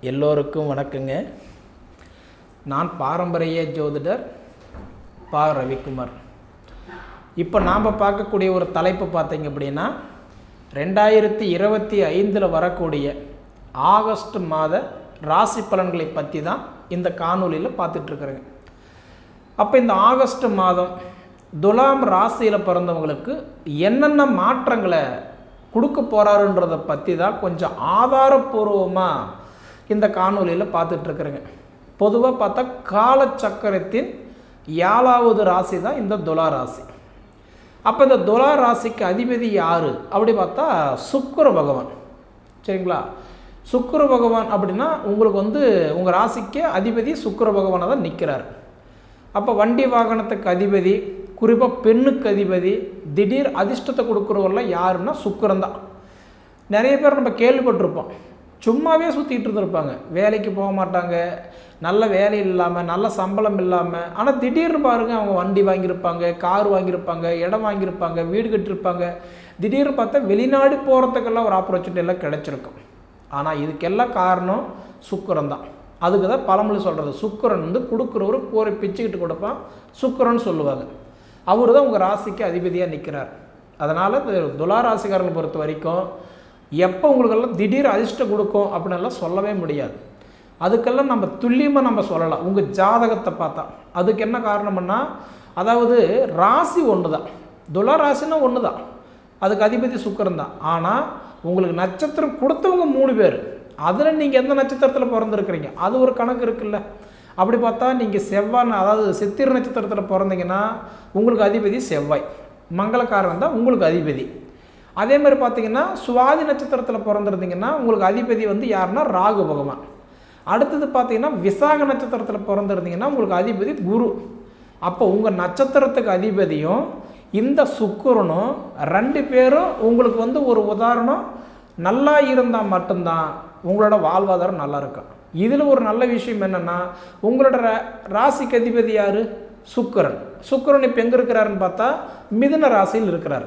எல்லோருக்கும் வணக்கங்க. நான் பாரம்பரிய ஜோதிடர் பா. ரவிக்குமார். இப்போ நாம் பார்க்கக்கூடிய ஒரு தலைப்பு பார்த்தீங்க அப்படின்னா ரெண்டாயிரத்தி இருபத்தி ஐந்தில் வரக்கூடிய ஆகஸ்ட் மாத ராசி பலன்களை பற்றி தான் இந்த காணொலியில் பார்த்துட்ருக்குறேங்க அப்போ இந்த ஆகஸ்ட் மாதம் துலாம் ராசியில் பிறந்தவங்களுக்கு என்னென்ன மாற்றங்களை கொடுக்க போகிறாருன்றதை பற்றி தான் கொஞ்சம் ஆதாரபூர்வமாக இந்த காணொலியில் பார்த்துட்ருக்குறேங்க. பொதுவாக பார்த்தா காலச்சக்கரத்தின் ஏழாவது ராசி தான் இந்த துலா ராசி. அப்போ இந்த துலா ராசிக்கு அதிபதி யார்? அப்படி பார்த்தா சுக்கர பகவான். சரிங்களா? சுக்கர பகவான் அப்படின்னா உங்களுக்கு வந்து உங்கள் ராசிக்கு அதிபதி சுக்கர பகவானாக தான் நிற்கிறார் அப்போ வண்டி வாகனத்துக்கு அதிபதி குறிப்பாக பெண்ணுக்கு அதிபதி திடீர் அதிர்ஷ்டத்தை கொடுக்குறவரெல்லாம் யாருன்னா சுக்கிரன் தான். நிறைய பேர் நம்ம கேள்விப்பட்டிருப்போம். சும்மாவே சுற்றிட்டு இருந்திருப்பாங்க. வேலைக்கு போக மாட்டாங்க. நல்ல வேலை இல்லாமல் நல்ல சம்பளம் இல்லாமல் ஆனால் திடீர்னு பாருங்க அவங்க வண்டி வாங்கியிருப்பாங்க கார் வாங்கியிருப்பாங்க இடம் வாங்கியிருப்பாங்க வீடு கட்டியிருப்பாங்க. திடீர்னு பார்த்தா வெளிநாடு போகிறதுக்கெல்லாம் ஒரு ஆப்பர்ச்சுனிட்டி எல்லாம் கிடச்சிருக்கும். ஆனால் இதுக்கெல்லாம் காரணம் சுக்கரம் தான். அதுக்கு தான் பழமொழி சொல்கிறது சுக்கிரன் வந்து கொடுக்குறவர் கூரை பிச்சுக்கிட்டு கொடுப்பான். சுக்கிரன் சொல்லுவாங்க. அவர் தான் உங்கள் ராசிக்கு அதிபதியாக நிற்கிறார் அதனால் துலா ராசிக்காரர்களை பொறுத்த வரைக்கும் எப்போ உங்களுக்கெல்லாம் திடீர் அதிர்ஷ்டம் கொடுக்கும் அப்படின்னெல்லாம் சொல்லவே முடியாது. அதுக்கெல்லாம் நம்ம துல்லியமாக நம்ம சொல்லலாம். உங்கள் ஜாதகத்தை பார்த்தா. அதுக்கு என்ன காரணம்னா அதாவது ராசி ஒன்று தான் துலா ராசினா ஒன்று தான் அதுக்கு அதிபதி சுக்கரன் தான். ஆனால் உங்களுக்கு நட்சத்திரம் கொடுத்தவங்க மூணு பேர். அதில் நீங்கள் எந்த நட்சத்திரத்தில் பிறந்திருக்கிறீங்க? அது ஒரு கணக்கு இருக்குல்ல. அப்படி பார்த்தா நீங்கள் செவ்வாய் அதாவது சித்திர நட்சத்திரத்தில் பிறந்தீங்கன்னா உங்களுக்கு அதிபதி செவ்வாய். மங்களக்காரன் தான் உங்களுக்கு அதிபதி. அதே மாதிரி பார்த்தீங்கன்னா சுவாதி நட்சத்திரத்தில் பிறந்திருந்தீங்கன்னா உங்களுக்கு அதிபதி வந்து யாருன்னா ராகு பகவான். அடுத்தது பார்த்தீங்கன்னா விசாக நட்சத்திரத்தில் பிறந்திருந்தீங்கன்னா உங்களுக்கு அதிபதி குரு. அப்போ உங்கள் நட்சத்திரத்துக்கு அதிபதியும் இந்த சுக்கிரனும் ரெண்டு பேரும் உங்களுக்கு வந்து ஒரு உதாரணம் நல்லா இருந்தால் மட்டும்தான் உங்களோட வாழ்வாதாரம் நல்லா இருக்கும் இதில் ஒரு நல்ல விஷயம் என்னென்னா உங்களோட ரா- ராசிக்கு அதிபதி யார்? சுக்கிரன். சுக்கரன் இப்போ எங்கே இருக்கிறாருன்னு பார்த்தா மிதுன ராசியில் இருக்கிறார்.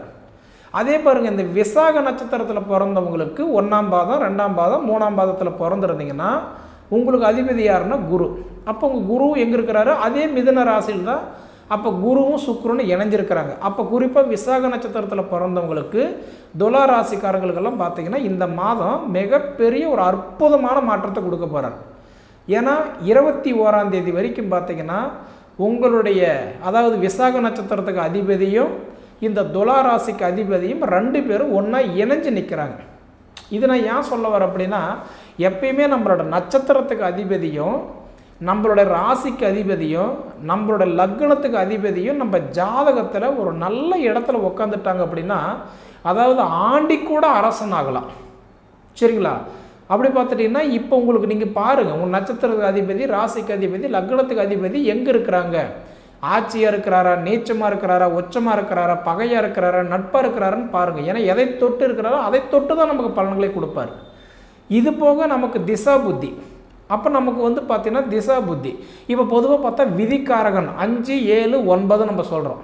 அதே பாருங்க இந்த விசாக நட்சத்திரத்தில் பிறந்தவங்களுக்கு ஒன்றாம் பாதம் ரெண்டாம் பாதம் மூணாம் பாதத்தில் பிறந்திருந்தீங்கன்னா உங்களுக்கு அதிபதி யாருன்னா குரு. அப்போ உங்கள் குரு எங்கே இருக்கிறாரு? அதே மிதுன ராசியில் தான். அப்போ குருவும் சுக்கிரனும் இணைஞ்சிருக்கிறாங்க. அப்போ குறிப்பாக விசாக நட்சத்திரத்தில் பிறந்தவங்களுக்கு துலா ராசிக்காரங்களுக்கெல்லாம் பார்த்தீங்கன்னா இந்த மாதம் மிகப்பெரிய ஒரு அற்புதமான மாற்றத்தை கொடுக்க போகிறார் ஏன்னா இருபத்தி ஓராம் தேதி வரைக்கும் பார்த்தீங்கன்னா உங்களுடைய அதாவது விசாக நட்சத்திரத்துக்கு அதிபதியும் இந்த துலா ராசிக்கு அதிபதியும் ரெண்டு பேரும் ஒன்றா இணைஞ்சு நிற்கிறாங்க இது நான் ஏன் சொல்ல வரேன் அப்படின்னா எப்பயுமே நம்மளோட நட்சத்திரத்துக்கு அதிபதியும் நம்மளோட ராசிக்கு அதிபதியும் நம்மளோட லக்னத்துக்கு அதிபதியும் நம்ம ஜாதகத்தில் ஒரு நல்ல இடத்துல உக்காந்துட்டாங்க அப்படின்னா அதாவது ஆண்டி கூட அரசன் ஆகலாம் சரிங்களா? அப்படி பார்த்துட்டிங்கன்னா இப்போ உங்களுக்கு நீங்கள் பாருங்கள் உங்கள் நட்சத்திரத்துக்கு அதிபதி ராசிக்கு அதிபதி லக்னத்துக்கு அதிபதி எங்கே இருக்கிறாங்க? ஆட்சியாக இருக்கிறாரா நீச்சமாக இருக்கிறாரா உச்சமாக இருக்கிறாரா பகையாக இருக்கிறாரா நட்பாக இருக்கிறாரான்னு பாருங்கள் ஏன்னா எதை தொட்டு இருக்கிறாரோ அதை தொட்டு தான் நமக்கு பலன்களை கொடுப்பார். இது போக நமக்கு திசா புத்தி. அப்போ நமக்கு வந்து பார்த்திங்கன்னா திசா புத்தி. இப்போ பொதுவாக பார்த்தா விதிக்காரகன் அஞ்சு ஏழு ஒன்பது நம்ம சொல்கிறோம்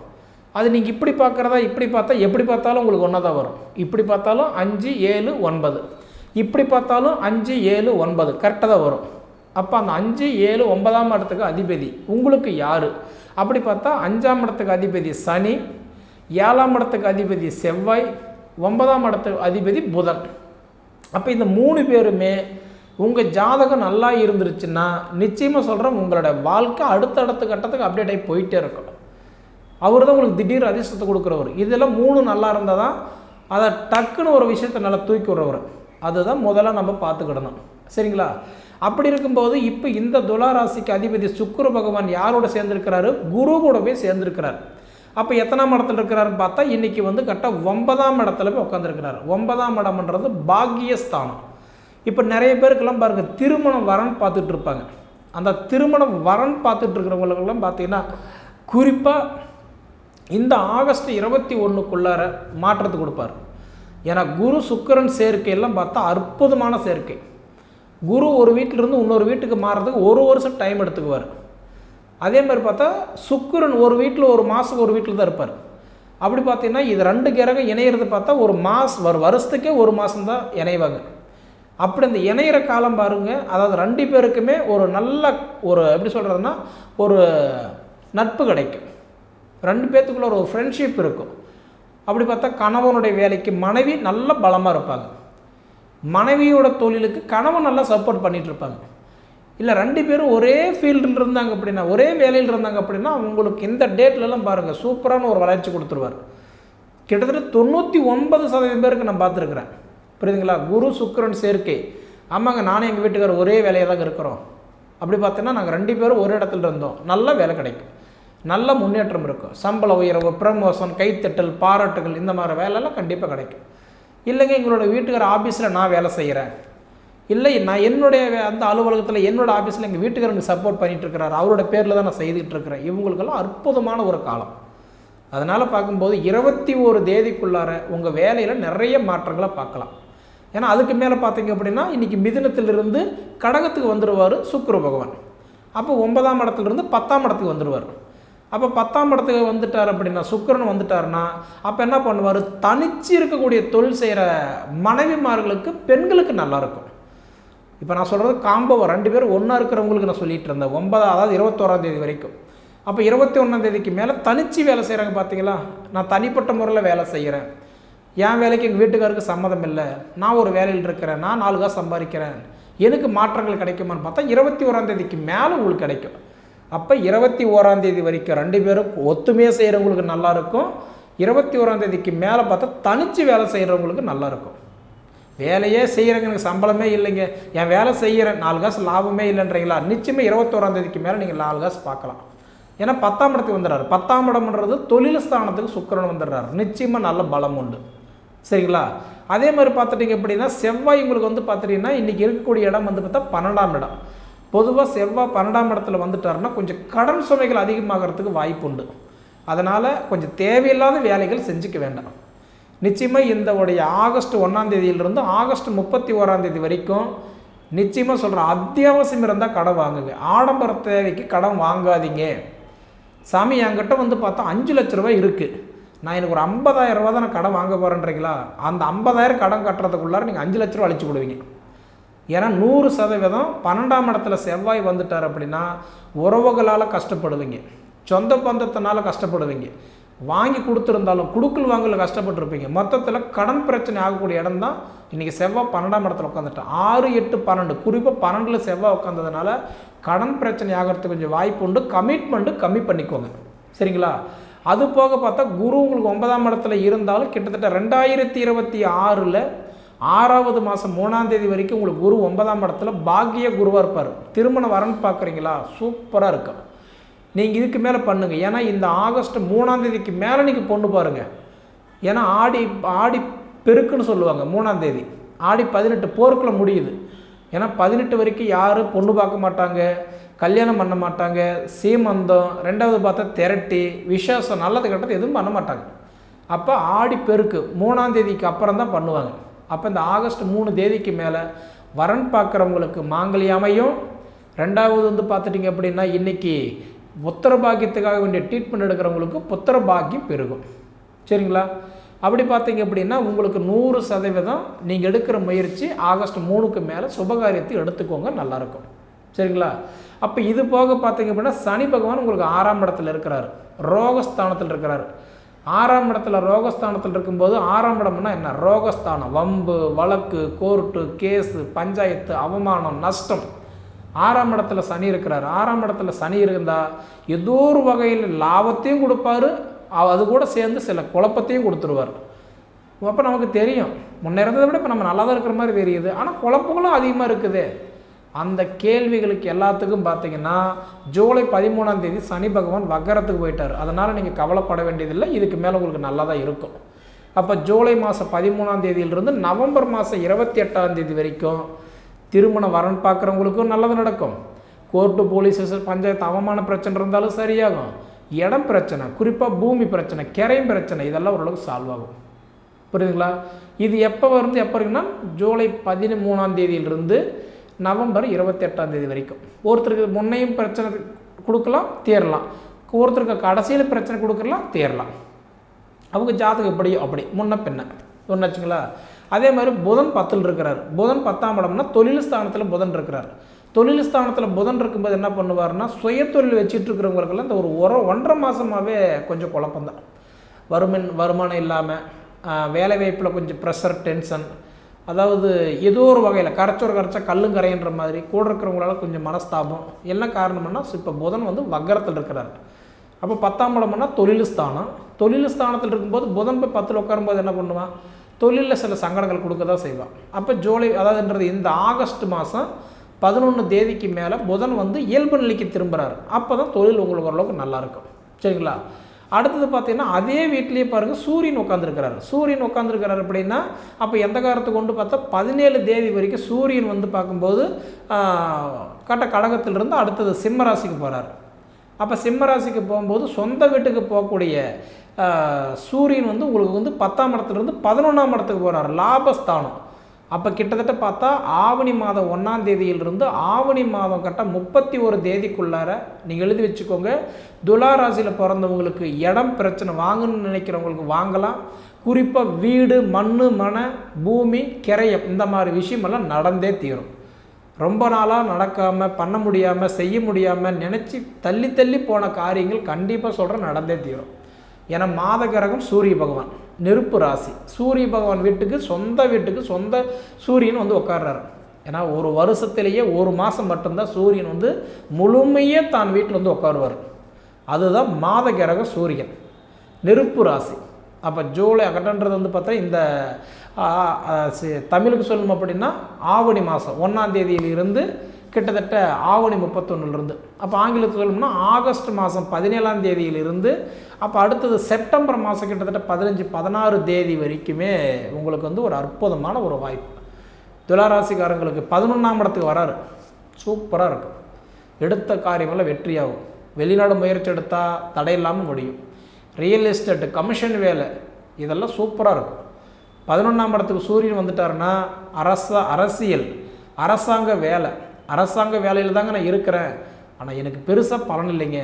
அது நீங்கள் இப்படி பார்க்குறதா இப்படி பார்த்தா எப்படி பார்த்தாலும் உங்களுக்கு ஒன்றா தான் வரும். இப்படி பார்த்தாலும் அஞ்சு ஏழு ஒன்பது. இப்படி பார்த்தாலும் அஞ்சு ஏழு ஒன்பது. கரெக்டாக தான் வரும். அப்போ அந்த அஞ்சு ஏழு ஒன்பதாம் இடத்துக்கு அதிபதி. உங்களுக்கு யார்? அப்படி பார்த்தா அஞ்சாம் இடத்துக்கு அதிபதி சனி ஏழாம் இடத்துக்கு அதிபதி செவ்வாய் ஒன்பதாம் இடத்துக்கு அதிபதி புதன். அப்போ இந்த மூணு பேருமே உங்கள் ஜாதகம் நல்லா இருந்துருச்சுன்னா நிச்சயமாக சொல்கிறேன் உங்களோட வாழ்க்கை அடுத்த அடுத்த கட்டத்துக்கு அப்டேட் ஆகி போயிட்டே இருக்கும் அவர் தான் உங்களுக்கு திடீர் அதிர்ஷ்டத்தை கொடுக்குறவர். இதெல்லாம் மூணு நல்லா இருந்தால் தான் அதை டக்குன்னு ஒரு விஷயத்தை நல்லா தூக்கி விடுறவர். அதுதான் முதல்ல நம்ம பார்த்துக்கிடணும். சரிங்களா? அப்படி இருக்கும்போது இப்போ இந்த துலா ராசிக்கு அதிபதி சுக்குரு பகவான் யாரோட சேர்ந்திருக்கிறாரு? குரு கூட போய் சேர்ந்திருக்கிறார். அப்போ எத்தனாம் இடத்துல இருக்கிறாருன்னு பார்த்தா இன்னைக்கு வந்து கரெக்டாக ஒன்பதாம் இடத்துல போய் உட்காந்துருக்கிறார் ஒன்பதாம் இடம்ன்றது பாக்கியஸ்தானம். இப்போ நிறைய பேருக்கெல்லாம் பாருங்கள் திருமணம் வரன் பார்த்துட்டு இருப்பாங்க. அந்த திருமணம் வரன் பார்த்துட்டு இருக்கிறவங்களுக்கெல்லாம் பார்த்தீங்கன்னா குறிப்பாக இந்த ஆகஸ்ட் இருபத்தி ஒன்றுக்குள்ளார மாற்றத்தை கொடுப்பார். ஏன்னா குரு சுக்கரன் சேர்க்கையெல்லாம் பார்த்தா அற்புதமான சேர்க்கை. குரு ஒரு வீட்டிலிருந்து இன்னொரு வீட்டுக்கு மாறுறதுக்கு ஒரு வருஷம் டைம் எடுத்துக்குவார். அதே மாதிரி பார்த்தா சுக்கிரன் ஒரு வீட்டில் ஒரு மாதத்துக்கு ஒரு வீட்டில் தான் இருப்பார். அப்படி பார்த்தீங்கன்னா இது ரெண்டு கிரகம் இணையிறது பார்த்தா ஒரு மாஸ் ஒரு வருஷத்துக்கே ஒரு மாதம் தான் இணைவாங்க. அப்படி இந்த இணையிற காலம் பாருங்க அதாவது ரெண்டு பேருக்குமே ஒரு நல்ல ஒரு எப்படி சொல்கிறதுனா ஒரு நட்பு கிடைக்கும். ரெண்டு பேர்த்துக்குள்ள ஒரு ஃப்ரெண்ட்ஷிப் இருக்கும். அப்படி பார்த்தா கணவனுடைய வேலைக்கு மனைவி நல்ல பலமாக இருப்பாங்க. மனைவியோட தொழிலுக்கு கணவன் நல்லா சப்போர்ட் பண்ணிகிட்டு இருப்பாங்க. இல்லை ரெண்டு பேரும் ஒரே ஃபீல்டில் இருந்தாங்க அப்படின்னா ஒரே வேலையில் இருந்தாங்க அப்படின்னா உங்களுக்கு இந்த டேட்லலாம் பாருங்கள் சூப்பரான ஒரு வளர்ச்சி கொடுத்துருவார். கிட்டத்தட்ட தொண்ணூற்றி ஒன்பது சதவீதம் பேருக்கு நான் பார்த்துருக்குறேன். புரியுதுங்களா? குரு சுக்கரன் சேர்க்கை. ஆமாங்க நானும் எங்கள் வீட்டுக்காரர் ஒரே வேலையாக தாங்க இருக்கிறோம். அப்படி பார்த்தீங்கன்னா நாங்கள் ரெண்டு பேரும் ஒரு இடத்துல இருந்தோம். நல்ல வேலை கிடைக்கும். நல்ல முன்னேற்றம் இருக்கும். சம்பள உயர்வு ப்ரமோஷன் கைத்தட்டல் பாராட்டுகள் இந்த மாதிரி வேலையெல்லாம் கண்டிப்பாக கிடைக்கும். இல்லைங்க எங்களோட வீட்டுக்கார ஆஃபீஸில் நான் வேலை செய்கிறேன் இல்லை நான் என்னுடைய வே- அந்த அலுவலகத்தில் என்னோடய ஆஃபீஸில் எங்கள் வீட்டுக்காரங்க சப்போர்ட் பண்ணிட்டு இருக்கிறார். அவரோட பேரில் தான் நான் செய்துக்கிட்டு இருக்கிறேன். இவங்களுக்கெல்லாம் அற்புதமான ஒரு காலம். அதனால் பார்க்கும்போது இருபத்தி ஒரு தேதிக்குள்ளார உங்கள் வேலையில் நிறைய மாற்றங்களை பார்க்கலாம். ஏன்னா அதுக்கு மேலே பார்த்தீங்க அப்படின்னா இன்றைக்கி மிதினத்திலிருந்து கடகத்துக்கு வந்துடுவார் சுக்குரு பகவான். அப்போ ஒன்பதாம் இடத்துலேருந்து பத்தாம் இடத்துக்கு வந்துடுவார் அப்போ பத்தாம் இடத்துக்கு வந்துட்டார் அப்படின்னா சுக்கரன் வந்துட்டாருன்னா அப்போ என்ன பண்ணுவார்? தனிச்சு இருக்கக்கூடிய தொழில் செய்கிற மனைவிமார்களுக்கு பெண்களுக்கு நல்லாயிருக்கும் இப்போ நான் சொல்கிறது காம்போ ரெண்டு பேரும் ஒன்றா இருக்கிறவங்களுக்கு நான் சொல்லிகிட்டு இருந்தேன். ஒன்பதாம் அதாவது இருபத்தோராம் தேதி வரைக்கும். அப்போ இருபத்தி ஒன்றாம் தேதிக்கு மேலே தனிச்சு வேலை செய்கிறாங்க பார்த்தீங்களா நான் தனிப்பட்ட முறையில் வேலை செய்கிறேன் என் வேலைக்கு எங்கள் வீட்டுக்காருக்கு சம்மதம் இல்லை. நான் ஒரு வேலையில் இருக்கிறேன். நான் நாலு காசு சம்பாதிக்கிறேன். எனக்கு மாற்றங்கள் கிடைக்குமான்னு பார்த்தா இருபத்தி ஓராம் தேதிக்கு மேலே உங்களுக்கு கிடைக்கும். அப்போ இருபத்தி ஓராந்தேதி வரைக்கும் ரெண்டு பேரும் ஒத்துமையாக செய்கிறவங்களுக்கு நல்லாயிருக்கும் இருபத்தி ஓராந்தேதிக்கு மேலே பார்த்தா தனித்து வேலை செய்கிறவங்களுக்கு நல்லாயிருக்கும் வேலையே செய்கிறேங்க எனக்கு சம்பளமே இல்லைங்க. என் வேலை செய்கிறேன் நாலு காசு லாபமே இல்லைன்றீங்களா? நிச்சயமாக இருபத்தோராந்தேதிக்கு மேலே நீங்கள் நாலு காசு பார்க்கலாம். ஏன்னா பத்தாம் இடத்துக்கு வந்துடுறாரு. பத்தாம் இடம்ன்றது தொழில் ஸ்தானத்துக்கு சுக்கரன் வந்துடுறாரு. நிச்சயமாக நல்ல பலம் உண்டு. சரிங்களா? அதே மாதிரி பார்த்துட்டிங்க அப்படின்னா செவ்வாய் உங்களுக்கு வந்து பார்த்துட்டிங்கன்னா இன்றைக்கி இருக்கக்கூடிய இடம் வந்து பார்த்தா பன்னெண்டாம் இடம். பொதுவாக செவ்வாய் பன்னெண்டாம் இடத்துல வந்துட்டாருன்னா கொஞ்சம் கடன் சுமைகள் அதிகமாகிறதுக்கு வாய்ப்பு உண்டு அதனால் கொஞ்சம் தேவையில்லாத வேலைகள் செஞ்சுக்க வேண்டாம். நிச்சயமாக இந்த உடைய ஆகஸ்ட் ஒன்றாம் தேதியிலிருந்து ஆகஸ்ட் முப்பத்தி ஓராம் தேதி வரைக்கும் நிச்சயமாக சொல்கிறேன் அத்தியாவசியம் இருந்தால் கடன் வாங்குங்க. ஆடம்பர தேவைக்கு கடன் வாங்காதீங்க. சாமி என்கிட்ட வந்து பார்த்தா அஞ்சு லட்ச ரூபாய் இருக்குது நான் எனக்கு ஒரு 50000 ரூபா தான் நான் கடன் வாங்க போகிறேன்றீங்களா அந்த 50000 கடன் கட்டுறதுக்குள்ளார நீங்கள் அஞ்சு லட்ச ரூபா அழிச்சு விடுவீங்க ஏன்னா நூறு சதவீதம் பன்னெண்டாம் இடத்துல செவ்வாய் வந்துட்டார் அப்படின்னா உறவுகளால் கஷ்டப்படுவீங்க. சொந்த பந்தத்தினால கஷ்டப்படுவீங்க. வாங்கி கொடுத்துருந்தாலும் குடுக்கல் வாங்கல கஷ்டப்பட்டுருப்பீங்க. மொத்தத்தில் கடன் பிரச்சனை ஆகக்கூடிய இடம் தான் இன்றைக்கி செவ்வாய் பன்னெண்டாம் இடத்துல உட்காந்துட்டேன் ஆறு எட்டு பன்னெண்டு. குறிப்பாக பன்னெண்டில் செவ்வாய் உட்காந்ததுனால கடன் பிரச்சனை ஆகிறதுக்கு கொஞ்சம் வாய்ப்பு உண்டு. கமிட்மெண்ட்டு கம்மி பண்ணிக்கோங்க. சரிங்களா? அது போக பார்த்தா குரு உங்களுக்கு ஒன்பதாம் இடத்துல இருந்தாலும் கிட்டத்தட்ட ரெண்டாயிரத்தி இருபத்தி ஆறில் ஆறாவது மாதம் மூணாம் தேதி வரைக்கும் உங்களுக்கு குரு ஒன்பதாம் இடத்துல பாக்கிய குருவாக இருப்பார். திருமண வரன் பார்க்குறீங்களா? சூப்பராக இருக்கும் நீங்கள் இதுக்கு மேலே பண்ணுங்கள் ஏன்னா இந்த ஆகஸ்ட் மூணாம் தேதிக்கு மேலே நீங்கள் பொண்ணு பாருங்கள் ஏன்னா ஆடி ஆடி பெருக்குன்னு சொல்லுவாங்க மூணாம் தேதி. ஆடி பதினெட்டு போருக்குள்ள முடியுது. ஏன்னா பதினெட்டு வரைக்கும் யாரும் பொண்ணு பார்க்க மாட்டாங்க கல்யாணம் பண்ண மாட்டாங்க சீமந்தம் ரெண்டாவது பார்த்தா திரட்டி விசேஷம் நல்லது கெட்டது எதுவும் பண்ண மாட்டாங்க. அப்போ ஆடி பெருக்கு மூணாம் தேதிக்கு அப்புறம் தான் பண்ணுவாங்க. அப்போ இந்த ஆகஸ்ட் மூணு தேதிக்கு மேலே வரன் பார்க்குறவங்களுக்கு மாங்கல்ய அமையும். ரெண்டாவது வந்து பார்த்துட்டிங்க அப்படின்னா இன்றைக்கி புத்திர பாக்கியத்துக்காக வேண்டிய ட்ரீட்மெண்ட் எடுக்கிறவங்களுக்கு புத்திர பாக்கியம் பெருகும். சரிங்களா? அப்படி பார்த்தீங்க அப்படின்னா உங்களுக்கு நூறு சதவீதம் நீங்கள் எடுக்கிற முயற்சி ஆகஸ்ட் மூணுக்கு மேலே சுபகாரியத்தை எடுத்துக்கோங்க நல்லாயிருக்கும். சரிங்களா? அப்போ இது போக பார்த்தீங்க அப்படின்னா சனி பகவான் உங்களுக்கு ஆறாம் இடத்துல இருக்கிறார். ரோகஸ்தானத்தில் இருக்கிறார். ஆறாம் இடத்துல ரோகஸ்தானத்தில் இருக்கும்போது ஆறாம் இடம்னா என்ன? ரோகஸ்தானம். வம்பு வழக்கு கோர்ட்டு கேஸு பஞ்சாயத்து அவமானம் நஷ்டம். ஆறாம் இடத்துல சனி இருக்கிறார். ஆறாம் இடத்துல சனி இருந்தால் ஏதோ ஒரு வகையில் லாபத்தையும் கொடுப்பாரு. அது கூட சேர்ந்து சில குழப்பத்தையும் கொடுத்துருவார். அப்போ நமக்கு தெரியும். முன்னே இருந்ததை விட இப்போ நம்ம நல்லா தான் இருக்கிற மாதிரி தெரியுது. ஆனால் குழப்பங்களும் அதிகமாக இருக்குது. அந்த கேள்விகளுக்கு எல்லாத்துக்கும் பார்த்தீங்கன்னா ஜூலை பதிமூணாம் தேதி சனி பகவான் வக்கரத்துக்கு போயிட்டார். அதனால் நீங்கள் கவலைப்பட வேண்டியதில்லை. இதுக்கு மேலே உங்களுக்கு நல்லா தான் இருக்கும். அப்போ ஜூலை மாதம் பதிமூணாம் தேதியிலிருந்து நவம்பர் மாதம் இருபத்தி எட்டாம் தேதி வரைக்கும் திருமண வரன் பார்க்குறவங்களுக்கும் நல்லது நடக்கும். கோர்ட்டு போலீஸ் ஸ்டேஷன் பஞ்சாயத்து அவமான பிரச்சனை இருந்தாலும் சரியாகும். இடம் பிரச்சனை குறிப்பாக பூமி பிரச்சனை கிரையும் பிரச்சனை இதெல்லாம் ஓரளவுக்கு சால்வ் ஆகும். புரியுதுங்களா? இது எப்போ வந்து எப்போ இருக்குன்னா ஜூலை பதிமூணாம் தேதியிலிருந்து நவம்பர் இருபத்தெட்டாம் தேதி வரைக்கும். ஒருத்தருக்கு முன்னையும் பிரச்சனை கொடுக்கலாம் தேரலாம். ஒருத்தருக்கு கடைசியில் பிரச்சனை கொடுக்கலாம் தேரலாம். அவங்க ஜாதகம் எப்படியோ அப்படி. முன்ன பின்ன. ஒன்று வச்சுங்களா? அதே மாதிரி புதன் பத்தில் இருக்கிறார். புதன் பத்தாம் இடம்னா தொழில் ஸ்தானத்தில் புதன் இருக்கிறார். தொழில் ஸ்தானத்தில் புதன் இருக்கும்போது என்ன பண்ணுவார்னா சுயத்தொழில் வச்சுட்டு இருக்கிறவங்களுக்கெல்லாம் இந்த ஒரு உரம் ஒன்றரை மாதமாகவே கொஞ்சம் குழப்பந்தான் வருமன் வருமானம் இல்லாமல் வேலை வாய்ப்பில் கொஞ்சம் ப்ரெஷர் டென்ஷன் அதாவது ஏதோ ஒரு வகையில் கரைச்சோர் கரைச்சா கல்லும் கரையின்ற மாதிரி கூட இருக்கிறவங்களால கொஞ்சம் மனஸ்தாபம். என்ன காரணம்னா இப்போ புதன் வந்து வக்கரத்தில் இருக்கிறார். அப்போ பத்தாம் இடம்னா தொழில் ஸ்தானம். தொழில் ஸ்தானத்தில் இருக்கும்போது புதன் போய் பத்தில் உட்காரும்போது என்ன பண்ணுவான் தொழிலில் சில சங்கடங்கள் கொடுக்க தான் செய்வான் அப்போ ஜூலை அதாவதுன்றது இந்த ஆகஸ்ட் மாதம் பதினொன்று தேதிக்கு மேலே புதன் வந்து இயல்பு நிலைக்கு திரும்புகிறார் அப்போ தான் தொழில் உங்களுக்கு ஓரளவுக்கு நல்லாயிருக்கும் சரிங்களா? அடுத்தது பார்த்தீங்கன்னா அதே வீட்லேயே பாருங்கள் சூரியன் உட்காந்துருக்கிறாரு சூரியன் உட்காந்துருக்கிறாரு அப்படின்னா அப்போ எந்த காலத்தை கொண்டு பார்த்தா பதினேழு தேதி வரைக்கும் சூரியன் வந்து பார்க்கும்போது கட்ட கடகத்திலிருந்து அடுத்தது சிம்மராசிக்கு போகிறார் அப்போ சிம்மராசிக்கு போகும்போது சொந்த வீட்டுக்கு போகக்கூடிய சூரியன் வந்து உங்களுக்கு வந்து பத்தாம் இடத்துலேருந்து பதினொன்றாம் இடத்துக்கு போகிறார் லாபஸ்தானம். அப்போ கிட்டத்தட்ட பார்த்தா ஆவணி மாதம் ஒன்றாம் தேதியிலிருந்து ஆவணி மாதம் கரெக்டாக முப்பத்தி ஒரு தேதிக்குள்ளார நீங்கள் எழுதி வச்சுக்கோங்க. துலா ராசியில் பிறந்தவங்களுக்கு இடம் பிரச்சனை வாங்கணும்னு நினைக்கிறவங்களுக்கு வாங்கலாம். குறிப்பாக வீடு மண் மன பூமி கிரையம் இந்த மாதிரி விஷயமெல்லாம் நடந்தே தீரும். ரொம்ப நாளாக நடக்காமல் பண்ண முடியாமல் செய்ய முடியாமல் நினச்சி தள்ளி தள்ளி போன காரியங்கள் கண்டிப்பாக சொல்கிறேன் நடந்தே தீரும். ஏன்னா மாத கிரகம் சூரிய பகவான். நெருப்பு ராசி. சூரிய பகவான் வீட்டுக்கு சொந்த வீட்டுக்கு சொந்த சூரியன் வந்து உட்கார்றாரு ஏன்னா ஒரு வருஷத்திலேயே ஒரு மாதம் மட்டும்தான் சூரியன் வந்து முழுமையே தான் வீட்டில் வந்து உட்காருவார் அதுதான் மாத கிரக சூரியன். நெருப்பு ராசி. அப்போ ஜூலை அகட்டன்றது வந்து பார்த்தா இந்த தமிழுக்கு சொல்லணும் அப்படின்னா ஆவணி மாதம் ஒன்றாம் தேதியிலிருந்து கிட்டத்தட்ட ஆவணி முப்பத்தொன்னுலேருந்து. அப்போ ஆங்கிலத்தில் சொல்லணும்னா ஆகஸ்ட் மாதம் பதினேழாம் தேதியிலிருந்து அப்போ அடுத்தது செப்டம்பர் மாதம் கிட்டத்தட்ட பதினஞ்சு பதினாறு தேதி வரைக்குமே உங்களுக்கு வந்து ஒரு அற்புதமான ஒரு வாய்ப்பு. துளாராசிக்காரங்களுக்கு பதினொன்றாம் இடத்துக்கு வராரு. சூப்பராக இருக்கும். எடுத்த காரியமெல்லாம் வெற்றியாகும். வெளிநாடு முயற்சி எடுத்தால் தடையில்லாமல் முடியும். ரியல் எஸ்டேட்டு கமிஷன் வேலை இதெல்லாம் சூப்பராக இருக்கும். பதினொன்றாம் இடத்துக்கு சூரியன் வந்துட்டாருன்னா அரச அரசியல் அரசாங்க வேலை. அரசாங்க வேலையில் தாங்க நான் இருக்கிறேன். ஆனால் எனக்கு பெருசாக பலன் இல்லைங்க.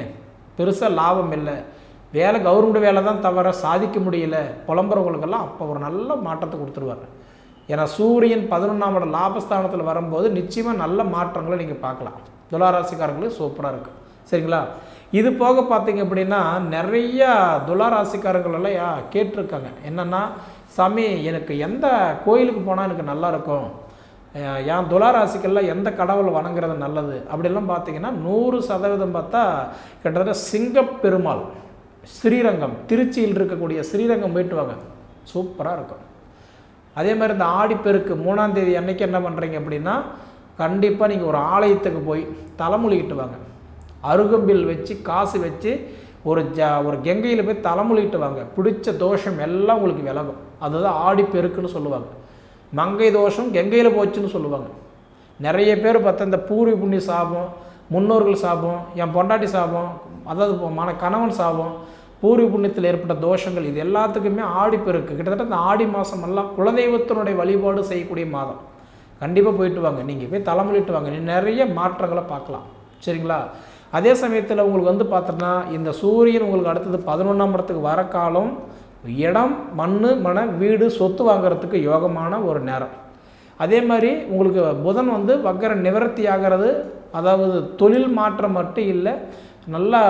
பெருசாக லாபம் இல்லை. வேலை கவர்மெண்ட் வேலை தான் தவிர சாதிக்க முடியல. புலம்புறவங்களுக்கெல்லாம் அப்போ ஒரு நல்ல மாற்றத்தை கொடுத்துருவார். ஏன்னா சூரியன் பதினொன்றாம் இடம் லாபஸ்தானத்தில் வரும்போது நிச்சயமாக நல்ல மாற்றங்களை நீங்கள் பார்க்கலாம். துளாராசிக்காரங்களுக்கு சூப்பராக இருக்கும் சரிங்களா? இது போக பார்த்தீங்க அப்படின்னா நிறையா துளாராசிக்காரர்கள் எல்லாம் கேட்டிருக்காங்க. என்னென்னா சாமி எனக்கு எந்த கோயிலுக்கு போனால் எனக்கு நல்லாயிருக்கும் ஏன் என் துளாராசிக்கெல்லாம் எந்த கடவுளை வணங்குறது நல்லது? அப்படிலாம் பார்த்தீங்கன்னா நூறு சதவீதம் பார்த்தா கிட்டத்தட்ட சிங்கப்பெருமாள் ஸ்ரீரங்கம் திருச்சியில் இருக்கக்கூடிய ஸ்ரீரங்கம் போயிட்டு வாங்க. சூப்பராக இருக்கும். அதே மாதிரி இந்த ஆடிப்பெருக்கு மூணாம் தேதி அன்னைக்கு என்ன பண்ணுறீங்க அப்படின்னா கண்டிப்பாக நீங்கள் ஒரு ஆலயத்துக்கு போய் தலைமொழிகிட்டு வாங்க. அருகம்பில் வச்சு காசு வச்சு ஒரு ஜ ஒரு கெங்கையில் போய் தலைமொழிகிட்டு வாங்க. பிடிச்ச தோஷம் எல்லாம் உங்களுக்கு விலகும். அதுதான் ஆடிப்பெருக்குன்னு சொல்லுவாங்க. மங்கை தோஷம் கெங்கையில் போச்சுன்னு சொல்லுவாங்க. நிறைய பேர் பார்த்தா இந்த பூர்வி புண்ணிய சாபம் முன்னோர்கள் சாபம் என் பொண்டாட்டி சாபம் அதாவது மன கணவன் சாபம் பூர்வி புண்ணியத்தில் ஏற்பட்ட தோஷங்கள் இது எல்லாத்துக்குமே ஆடிப்பெருக்கு கிட்டத்தட்ட இந்த ஆடி மாதமெல்லாம் குலதெய்வத்தினுடைய வழிபாடு செய்யக்கூடிய மாதம். கண்டிப்பாக போயிட்டு வாங்க. நீங்கள் போய் தலைமொழிட்டு வாங்க. நிறைய மாற்றங்களை பார்க்கலாம். சரிங்களா? அதே சமயத்தில் உங்களுக்கு வந்து பார்த்தோன்னா இந்த சூரியன் உங்களுக்கு அடுத்தது பதினொன்றாம் இடத்துக்கு வர காலம் இடம் மண் மன வீடு சொத்து வாங்குறதுக்கு யோகமான ஒரு நேரம். அதே மாதிரி உங்களுக்கு புதன் வந்து வக்கர நிவர்த்தி ஆகிறது அதாவது தொழில் மாற்றம் மட்டும் இல்லை நல்லா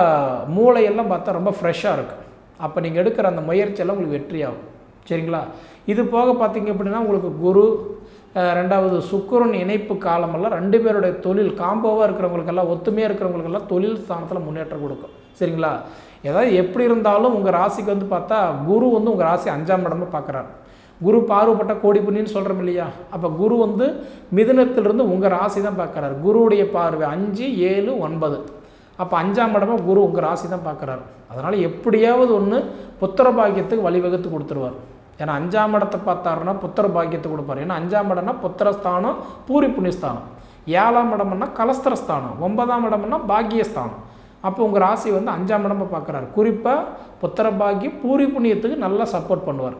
மூளையெல்லாம் பார்த்தா ரொம்ப ஃப்ரெஷ்ஷாக இருக்கும் அப்போ நீங்கள் எடுக்கிற அந்த முயற்சியெல்லாம் உங்களுக்கு வெற்றியாகும். சரிங்களா? இது போக பார்த்தீங்க அப்படின்னா உங்களுக்கு குரு ரெண்டாவது சுக்கரன் இணைப்பு காலமெல்லாம் ரெண்டு பேருடைய தொழில் காம்போவாக இருக்கிறவங்களுக்கெல்லாம் ஒத்துமையாக இருக்கிறவங்களுக்கெல்லாம் தொழில் ஸ்தானத்தில் முன்னேற்றம் கொடுக்கும். சரிங்களா? ஏதாவது எப்படி இருந்தாலும் உங்கள் ராசிக்கு வந்து பார்த்தா குரு வந்து உங்கள் ராசி அஞ்சாம் இடமா பார்க்குறாரு. குரு பார்வைப்பட்ட கோடி புண்ணின்னு சொல்கிறோம் இல்லையா? அப்போ குரு வந்து மிதுனத்திலிருந்து உங்கள் ராசி தான் பார்க்குறாரு. குருவுடைய பார்வை அஞ்சு ஏழு ஒன்பது. அப்போ அஞ்சாம் இடமா குரு உங்கள் ராசி தான் பார்க்குறாரு. அதனால் எப்படியாவது ஒன்று புத்திர பாக்கியத்துக்கு வழிவகுத்து கொடுத்துருவார். ஏன்னா அஞ்சாம் இடத்தை பார்த்தாருன்னா புத்திர பாக்கியத்தை கொடுப்பார். ஏன்னா அஞ்சாம் இடம்னா புத்திரஸ்தானம் பூரி புண்ணியஸ்தானம். ஏழாம் இடம்னா கலஸ்திரஸ்தானம். ஒன்பதாம் இடம்னா பாக்கியஸ்தானம். அப்போ உங்கள் ராசி வந்து அஞ்சாம் இடம்ப பார்க்குறாரு குறிப்பாக புத்திர பாக்கியம் பூரி புண்ணியத்துக்கு நல்லா சப்போர்ட் பண்ணுவார்.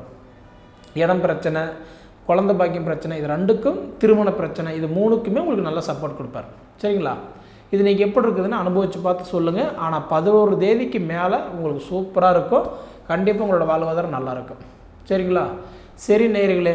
இடம் பிரச்சனை குழந்த பாக்கியம் பிரச்சனை இது ரெண்டுக்கும் திருமண பிரச்சனை இது மூணுக்குமே உங்களுக்கு நல்லா சப்போர்ட் கொடுப்பார். சரிங்களா? இது நீங்கள் எப்படி இருக்குதுன்னு அனுபவித்து பார்த்து சொல்லுங்கள் ஆனால் பதினோரு தேதிக்கு மேலே உங்களுக்கு சூப்பராக இருக்கும். கண்டிப்பாக உங்களோட வாழ்வாதாரம் நல்லாயிருக்கும் சரிங்களா? சரி நேர்களே